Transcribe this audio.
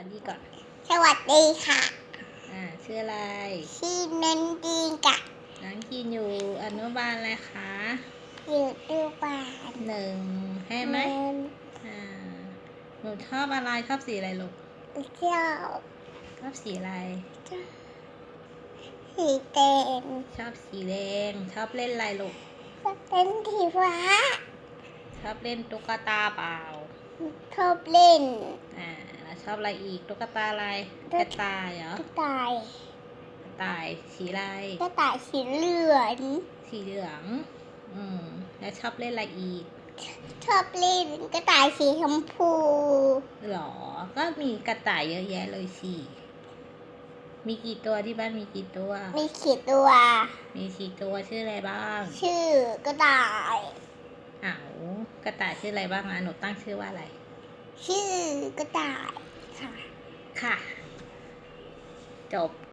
วัสดีก่อน สวัสดีค่ะ อ่า ชื่ออะไรชื่อนันดีกับน้องกินอยู่อนุบาลอะไรคะ อยู่ดูบ้านหนึ่งให้ไหมนอ่า หนูชอบอะไรชอบสีอะไรลูกเจ้าชอบสีอะไร สีแดง ชอบสีแดง ชอบเล่นอะไรลูกเป็นสีฟ้า ชอบเล่นตุ๊กตาเปล่า ชอบเล่นอ่าแล้ว ชอบอะไรอีกตุ๊กตาอะไรตุ๊ก กระต่ายเหรอกระต่ายกระต่ายสีอะไรกระต่ายสีเหลืองสีเหลือง อืมแล้วชอบเล่นอะไรอีกชอบเล่นกระต่ายสีชมพูหรอ ก็มีกระต่ายเยอะแยะเลยสิมีกี่ตัวที่บ้านมีกี่ตัว มีขีดตัว มีสี่ตัวชื่ออะไรบ้างชื่อกระต่าย อ้าวกระต่ายชื่ออะไรบ้างนะหนูตั้งชื่อว่าอะไร ชื่อกระต่ายค่ะ ค่ะ จบ